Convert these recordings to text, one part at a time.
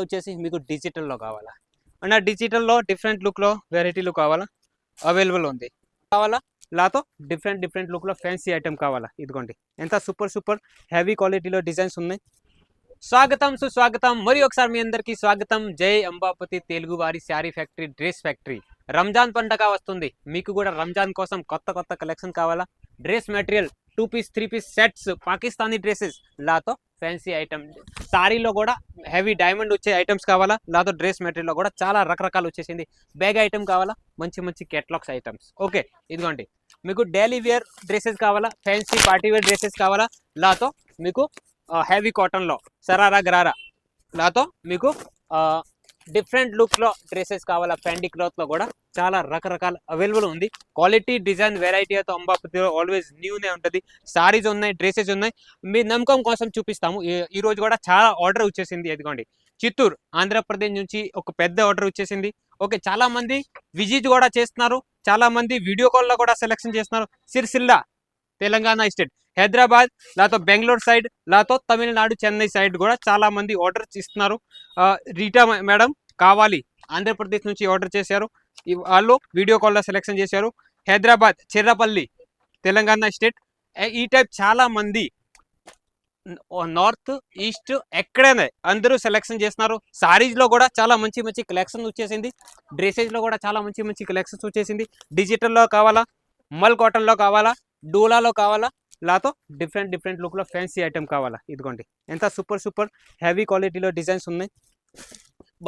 వచ్చేసి మీకు డిజిటల్లో కావాలా? అండ్ ఆ డిజిటల్లో డిఫరెంట్ లుక్లో వెరైటీలు కావాలా? అవైలబుల్ ఉంది. కావాలా? లాతో డిఫరెంట్ డిఫరెంట్ లుక్లో ఫ్యాన్సీ ఐటెం కావాలా? ఇదిగోండి. ఎంత సూపర్ సూపర్ హెవీ క్వాలిటీలో డిజైన్స్ ఉన్నాయి. స్వాగతం సుస్వాగతం. మరి ఒకసారి మీ అందరికీ స్వాగతం. జై అంబాపతి తెలుగు వారి sari factory dress factory. Ramzan పండగ వస్తుంది. మీకు కూడా రంజాన్ కోసం కొత్త కొత్త కలెక్షన్ కావాలా? Dress material two piece three piece sets Pakistani dresses లాతో fancy item సారీలో కూడా హెవీ డైమండ్ వచ్చే ఐటమ్స్ కావాలా? లాతో డ్రెస్ మెటీరియల్లో కూడా చాలా రకరకాలు వచ్చేసింది. బ్యాగ్ ఐటమ్ కావాలా? మంచి మంచి కెట్లాగ్స్ ఐటమ్స్ ఓకే ఇదిగోండి. మీకు డైలీ వేర్ డ్రెస్సెస్ కావాలా? ఫ్యాన్సీ పార్టీ వేర్ డ్రెస్సెస్ కావాలా? లాతో మీకు హెవీ కాటన్లో సరారా గ్రారా. లాతో మీకు డిఫరెంట్ లుక్లో డ్రెస్సెస్ కావాలా? ఫ్యాండీ క్లాత్లో కూడా చాలా రకరకాల అవైలబుల్ ఉంది. క్వాలిటీ డిజైన్ వెరైటీ అయితే అంబాపతిలో ఆల్వేస్ న్యూనే ఉంటుంది. సారీస్ ఉన్నాయి డ్రెస్సెస్ ఉన్నాయి. మీ నమ్మకం కోసం చూపిస్తాము. ఈ- రోజు కూడా చాలా ఆర్డర్ వచ్చేసింది. ఎదుగోండి చిత్తూరు ఆంధ్రప్రదేశ్ నుంచి ఒక పెద్ద ఆర్డర్ వచ్చేసింది. ఓకే చాలా మంది విజిట్ కూడా చేస్తున్నారు. చాలా మంది వీడియో కాల్లో కూడా సెలెక్షన్ చేస్తున్నారు. సిరిసిల్ల తెలంగాణ స్టేట్. హైదరాబాద్ లేకపోతే బెంగళూరు సైడ్ లేకపోతే తమిళనాడు చెన్నై సైడ్ కూడా చాలా మంది ఆర్డర్స్ ఇస్తున్నారు. రీటా మేడం కావాలి. ఆంధ్రప్రదేశ్ నుంచి ఆర్డర్ చేశారు. వాళ్ళు వీడియో కాల్లో సెలెక్షన్ చేశారు. హైదరాబాద్ చిర్రపల్లి తెలంగాణ స్టేట్. ఈ టైప్ చాలా మంది నార్త్ ఈస్ట్ ఎక్కడైనా అందరూ సెలెక్షన్ చేస్తున్నారు. సారీస్లో కూడా చాలా మంచి మంచి కలెక్షన్స్ వచ్చేసింది. డ్రెస్సెస్లో కూడా చాలా మంచి మంచి కలెక్షన్స్ వచ్చేసింది. డిజిటల్లో కావాలా మల్ కాటన్లో కావాలా డోలాలో కావాలా లాతో డిఫరెంట్ డిఫరెంట్ లుక్లో ఫ్యాన్సీ ఐటెం కావాలా? ఇదిగోండి. ఎంత సూపర్ సూపర్ హెవీ క్వాలిటీలో డిజైన్స్ ఉన్నాయి.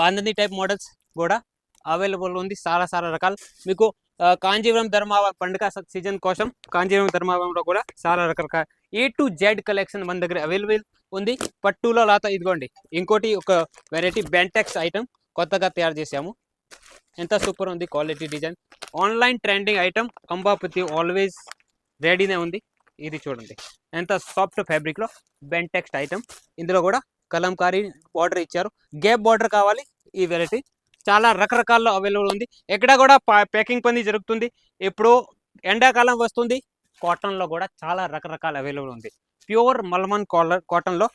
బాందని టైప్ మోడల్స్ కూడా. అవైలబుల్ ఉంది చాలా చాలా రకాలు. మీకు కాంజీవరం ధర్మావరం పండుగ సీజన్ కోసం కాంజీవరం ధర్మావరంలో కూడా చాలా రకరకాల ఏ టు జెడ్ కలెక్షన్ మన దగ్గర అవైలబుల్ ఉంది. పట్టులో లాత ఇదిగోండి. ఇంకోటి ఒక వెరైటీ బెంటెక్స్ ఐటమ్ కొత్తగా తయారు చేసాము ఎంత సూపర్ ఉంది quality design online trending item Ambapati always రెడీనే ఉంది. ఇది చూడండి. ఎంత సాఫ్ట్ ఫ్యాబ్రిక్లో బెంటెక్స్ట్ ఐటమ్ ఇందులో కూడా కలంకారీ బార్డర్ ఇచ్చారు. గ్యాప్ బార్డర్ కావాలి ఈ వెరైటీ చాలా రకరకాల్లో అవైలబుల్ ఉంది. ఎక్కడ కూడా ప్యాకింగ్ పని జరుగుతుంది. ఇప్పుడు ఎండాకాలం వస్తుంది. కాటన్లో కూడా చాలా రకరకాల అవైలబుల్ ఉంది. ప్యూర్ మల్మన్ కాలర్ కాటన్లో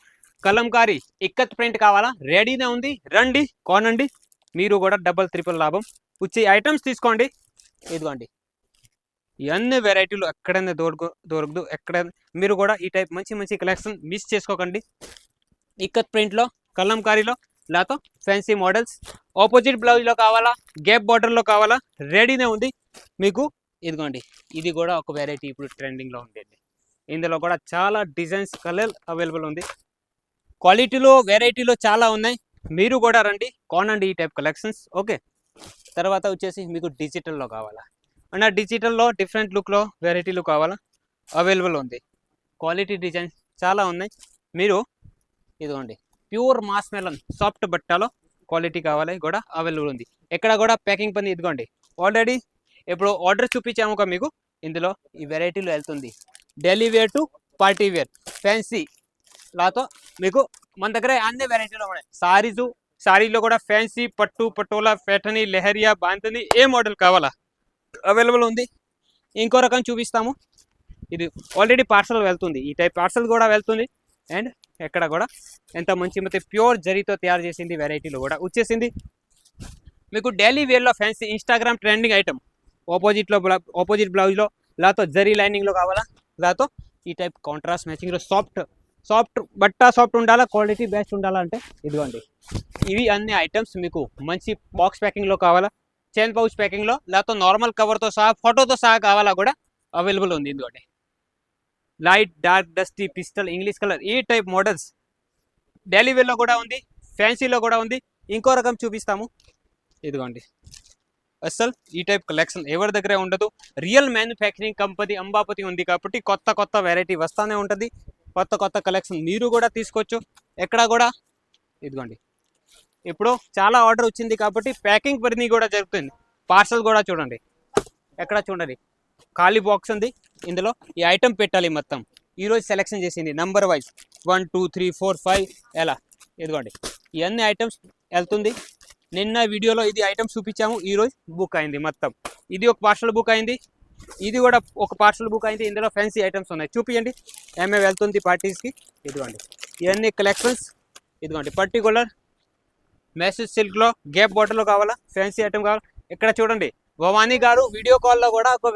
కలంకారీ ఇక్కత్ ప్రింట్ కావాలా? రెడీనే ఉంది. రండి కొనండి. మీరు కూడా డబల్ త్రిపుల్ లాభం. వచ్చే ఐటమ్స్ తీసుకోండి. ఇదిగోండి. ఇవన్నీ వెరైటీలు ఎక్కడైనా దొరుకు దొరకదు ఎక్కడ మీరు కూడా ఈ టైప్ మంచి మంచి కలెక్షన్ మిస్ చేసుకోకండి. ఇక్కత్ ప్రింట్లో కలంకారీలో లేకపోతే ఫ్యాన్సీ మోడల్స్ ఆపోజిట్ బ్లౌజ్లో కావాలా గ్యాప్ బార్డర్లో కావాలా రెడీనే ఉంది. మీకు ఇదిగోండి ఇది కూడా ఒక వెరైటీ ఇప్పుడు ట్రెండింగ్లో ఉండేది. ఇందులో కూడా చాలా డిజైన్స్ కలర్ అవైలబుల్ ఉంది. క్వాలిటీలో వెరైటీలో చాలా ఉన్నాయి. మీరు కూడా రండి కొనండి ఈ టైప్ కలెక్షన్స్. ఓకే. తర్వాత వచ్చేసి మీకు డిజిటల్లో కావాలా. అండ్ ఆ డిజిటల్లో డిఫరెంట్ లుక్లో వెరైటీలు కావాలా? అవైలబుల్ ఉంది. క్వాలిటీ డిజైన్స్ చాలా ఉన్నాయి. మీరు ఇదిగోండి. ప్యూర్ మాస్ మెలన్ సాఫ్ట్ బట్టలో క్వాలిటీ కావాలి కూడా అవైలబుల్ ఉంది. ఎక్కడ కూడా ప్యాకింగ్ పని ఇదిగోండి. ఆల్రెడీ ఇప్పుడు ఆర్డర్ చూపించాము ఒక మీకు. ఇందులో ఈ వెరైటీలు వెళ్తుంది. Daily wear to party wear. Fancy లాతో మీకు మన దగ్గర అన్ని వెరైటీలో ఉన్నాయి. సారీసు సారీలో కూడా ఫ్యాన్సీ పట్టు పటోలా ఫెటనీ లెహరియా బాంతని ఏ మోడల్ కావాలా? అవైలబుల్ ఉంది. ఇంకో రకం చూపిస్తాము. ఇది ఆల్రెడీ పార్సల్ వెళ్తుంది. ఈ టైప్ పార్సల్ కూడా వెళ్తుంది. అండ్ ఎక్కడ కూడా ఎంత మంచి మంచి ప్యూర్ జరీతో తయారు చేసింది వెరైటీలో కూడా వచ్చేసింది. మీకు డైలీ వేర్లో ఫ్యాన్సీ ఇన్స్టాగ్రామ్ ట్రెండింగ్ ఐటమ్ ఆపోజిట్లో ఆపోజిట్ బ్లౌజ్లో లేతో జరీ లైనింగ్లో కావాలా? లేతో ఈ టైప్ కాంట్రాస్ట్ మ్యాచింగ్లో సాఫ్ట్ సాఫ్ట్ బట్ట సాఫ్ట్ ఉండాలా? క్వాలిటీ బెస్ట్ ఉండాలా అంటే ఇదిగోండి. ఇవి అన్ని ఐటమ్స్ మీకు మంచి బాక్స్ ప్యాకింగ్లో కావాలా? చైన్ పౌచ్ ప్యాకింగ్లో లేకపోతే నార్మల్ కవర్తో సహా ఫోటోతో సహా కావాలా కూడా అవైలబుల్ ఉంది ఇందుకోటి light dark dusty pastel English colour ఈ టైప్ మోడల్స్ డైలీ వేర్లో కూడా ఉంది ఫ్యాన్సీలో కూడా ఉంది. ఇంకో రకం చూపిస్తాము. ఇదిగోండి. అసలు ఈ టైప్ కలెక్షన్ ఎవరి దగ్గర ఉండదు. రియల్ మ్యానుఫ్యాక్చరింగ్ కంపెనీ అంబాపతి ఉంది కాబట్టి కొత్త కొత్త వెరైటీ వస్తూనే ఉంటుంది. కొత్త కొత్త కలెక్షన్ మీరు కూడా తీసుకోవచ్చు. ఎక్కడ కూడా? ఇదిగోండి. ఇప్పుడు చాలా ఆర్డర్ వచ్చింది కాబట్టి ప్యాకింగ్ పరిధి కూడా జరుగుతుంది. పార్సల్ కూడా చూడండి. ఎక్కడ చూడండి. ఖాళీ బాక్స్ ఉంది. ఇందులో ఈ ఐటెం పెట్టాలి మొత్తం. ఈరోజు సెలెక్షన్ చేసింది. Number wise one two three four five ఎలా? ఇదిగోండి. ఇవన్నీ ఐటమ్స్ వెళ్తుంది. నిన్న వీడియోలో ఇది ఐటమ్స్ చూపించాము. ఈరోజు బుక్ అయింది మొత్తం. ఇది ఒక పార్సల్ బుక్ అయింది. ఇది కూడా ఒక పార్సల్ బుక్ అయింది. ఇందులో ఫ్యాన్సీ ఐటమ్స్ ఉన్నాయి. చూపించండి ఏమేమి వెళ్తుంది పార్టీస్కి ఇదిగోండి. ఇవన్నీ కలెక్షన్స్ ఇదిగోండి. పర్టికులర్ మెసేజ్ సిల్క్లో గ్యాప్ బాటిల్ కావాలా? ఫ్యాన్సీ ఐటమ్ కావాలా? ఇక్కడ చూడండి భవానీ గారు వీడియో కాల్లో కూడా ఒక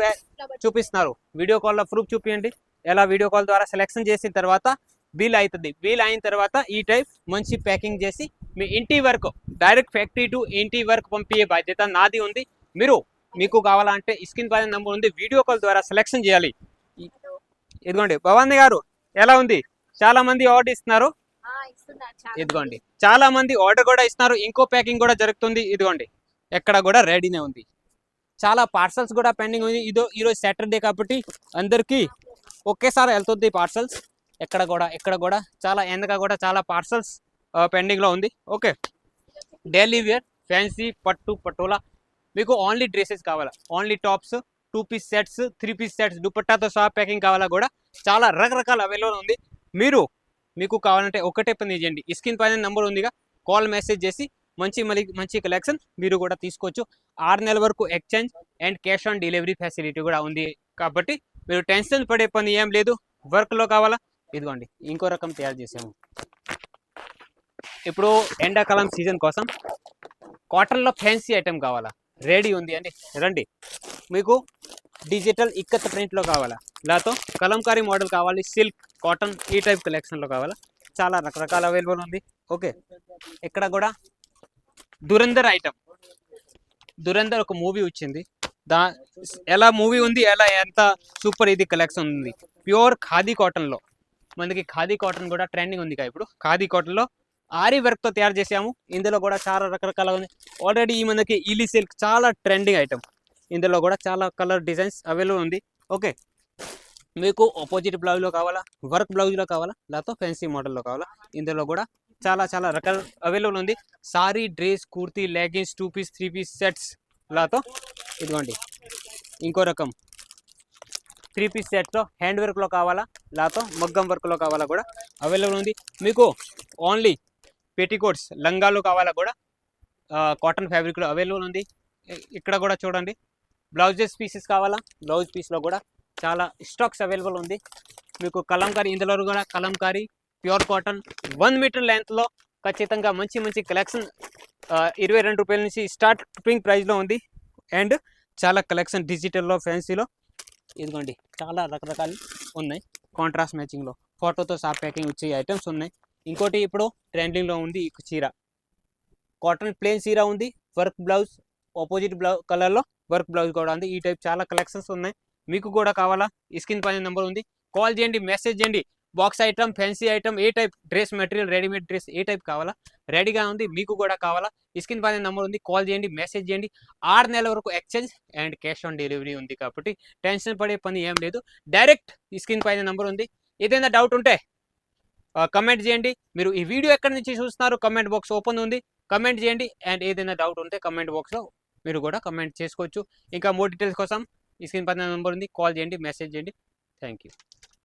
చూపిస్తున్నారు. వీడియో కాల్లో ప్రూఫ్ చూపించండి ఎలా వీడియో కాల్ ద్వారా సెలెక్షన్ చేసిన తర్వాత బిల్ అవుతుంది బిల్ అయిన తర్వాత ఈ టైప్ మంచి ప్యాకింగ్ చేసి మీ ఇంటి వరకు డైరెక్ట్ ఫ్యాక్టరీ టు ఇంటి వరకు పంపించే బాధ్యత నాది ఉంది. మీరు మీకు కావాలంటే స్క్రీన్ పైన నెంబర్ ఉంది. వీడియో కాల్ ద్వారా సెలెక్షన్ చేయాలి. ఇదిగోండి భవానీ గారు ఎలా ఉంది? చాలా మంది ఆర్డర్ ఇస్తున్నారు. ఇదిగోండి. చాలా మంది ఆర్డర్ కూడా ఇస్తున్నారు. ఇంకో ప్యాకింగ్ కూడా జరుగుతుంది. ఇదిగోండి. ఎక్కడ కూడా రెడీనే ఉంది. చాలా పార్సల్స్ కూడా పెండింగ్ ఉంది. ఇదో ఈరోజు సాటర్డే కాబట్టి అందరికీ ఒకేసారి వెళ్తుంది పార్సల్స్ ఎక్కడ కూడా ఎక్కడ కూడా. చాలా ఎండగా కూడా చాలా పార్సల్స్ పెండింగ్లో ఉంది. ఓకే. డైలీ వేర్ ఫ్యాన్సీ పట్టు పటోలా. మీకు ఓన్లీ డ్రెస్సెస్ కావాలా? Only tops two piece sets three piece sets దుపట్టాతో సహా ప్యాకింగ్ కావాలా కూడా? చాలా రకరకాల అవైలబుల్ ఉంది. మీరు మీకు కావాలంటే ఒకటే పని చేయండి. స్క్రీన్ పైన నెంబర్ ఉందిగా కాల్ మెసేజ్ చేసి మంచి మళ్ళీ మంచి కలెక్షన్ మీరు కూడా తీసుకోవచ్చు. ఆరు నెలల వరకు exchange and cash on delivery facility కూడా ఉంది కాబట్టి మీరు టెన్షన్ పడే పని ఏం లేదు. వర్క్లో కావాలా? ఇదిగోండి ఇంకో రకం తయారు చేసాము ఇప్పుడు ఎండాకాలం సీజన్ కోసం కాటన్లో ఫ్యాన్సీ ఐటెం కావాలా? రెడీ ఉంది అండి రండి. మీకు డిజిటల్ ఇక్కత్ ప్రింట్లో కావాలా? లేకపోతే కలంకారీ మోడల్ కావాలి సిల్క్ కాటన్ ఈ టైప్ కలెక్షన్లో కావాలా? చాలా రకరకాల అవైలబుల్ ఉంది. ఓకే. ఇక్కడ కూడా దురందర్ ఐటమ్. దురంధర్ ఒక మూవీ వచ్చింది. దా ఎలా మూవీ ఉంది ఎలా ఎంత సూపర్ ఇది కలెక్షన్ ఉంది. ప్యూర్ ఖాదీ కాటన్లో. మనకి ఖాదీ కాటన్ కూడా ట్రెండింగ్ ఉంది కదా ఇప్పుడు? ఖాదీ కాటన్లో ఆరి వర్క్తో తయారు చేసాము ఇందులో కూడా చాలా రకరకాల ఉంది. ఆల్రెడీ ఈ మనకి ఈలీ సిల్క్ చాలా ట్రెండింగ్ ఐటమ్. ఇందులో కూడా చాలా కలర్ డిజైన్స్ అవైలబుల్ ఉంది. ఓకే. మీకు ఆపోజిట్ బ్లౌజ్లో కావాలా? వర్క్ బ్లౌజ్లో కావాలా? లేకపోతే ఫ్యాన్సీ మోడల్లో కావాలా? ఇందులో కూడా చాలా చాలా రకాల అవైలబుల్ ఉంది. Sari dress kurti leggings two piece three piece sets లాతో ఇదిగోండి. ఇంకో రకం. త్రీ పీస్ సెట్లో హ్యాండ్ వర్క్లో కావాలా? లేకపోతే మగ్గం వర్క్లో కావాలా కూడా అవైలబుల్ ఉంది. మీకు ఓన్లీ పెట్టికోట్స్ లంగాలు కావాలా కూడా కాటన్ ఫ్యాబ్రిక్లో అవైలబుల్ ఉంది. ఇక్కడ కూడా చూడండి. బ్లౌజెస్ పీసెస్ కావాలా? బ్లౌజ్ పీస్లో కూడా చాలా స్టాక్స్ అవైలబుల్ ఉంది. మీకు కలంకారీ ఇందులో కూడా kalamkari pure cotton one metre లెంత్లో ఖచ్చితంగా మంచి మంచి కలెక్షన్ ఇరవై రెండు రూపాయల నుంచి స్టార్ట్ స్టార్టింగ్ ప్రైస్లో ఉంది. అండ్ చాలా కలెక్షన్ డిజిటల్లో ఫ్యాన్సీలో ఇదిగోండి చాలా రకరకాలు ఉన్నాయి. కాంట్రాస్ట్ మ్యాచింగ్లో ఫోటోతో సా ప్యాకింగ్ వచ్చే ఐటమ్స్ ఉన్నాయి. ఇంకోటి ఇప్పుడు ట్రెండింగ్లో ఉంది ఈ చీర. కాటన్ ప్లేన్ చీర ఉంది. వర్క్ బ్లౌజ్ ఆపోజిట్ బ్లౌ కలర్లో వర్క్ బ్లౌజ్ కూడా ఉంది. ఈ టైప్ చాలా కలెక్షన్స్ ఉన్నాయి. మీకు కూడా కావాలా? స్క్రీన్ పైన నెంబర్ ఉంది. కాల్ చేయండి మెసేజ్ చేయండి. బాక్స్ ఐటమ్ ఫ్యాన్సీ ఐటమ్ ఏ type dress material readymade dress ఏ టైప్ కావాలా? రెడీగా ఉంది. మీకు కూడా కావాలా? స్కిన్ పైన నెంబర్ ఉంది. కాల్ చేయండి మెసేజ్ చేయండి. ఆరు నెలల వరకు exchange and cash on delivery ఉంది కాబట్టి టెన్షన్ పడే పని ఏం లేదు. డైరెక్ట్ స్క్రీన్ పైన నెంబర్ ఉంది. ఏదైనా డౌట్ ఉంటే కమెంట్ చేయండి. మీరు ఈ వీడియో ఎక్కడి నుంచి చూస్తున్నారు? కమెంట్ బాక్స్ ఓపెన్ ఉంది. కమెంట్ చేయండి. అండ్ ఏదైనా డౌట్ ఉంటే కమెంట్ బాక్స్లో మీరు కూడా కమెంట్ చేసుకోవచ్చు. ఇంకా మోర్ డీటెయిల్స్ కోసం ఈ స్క్రీన్ పైన నెంబర్ ఉంది. కాల్ చేయండి మెసేజ్ చేయండి. Thank you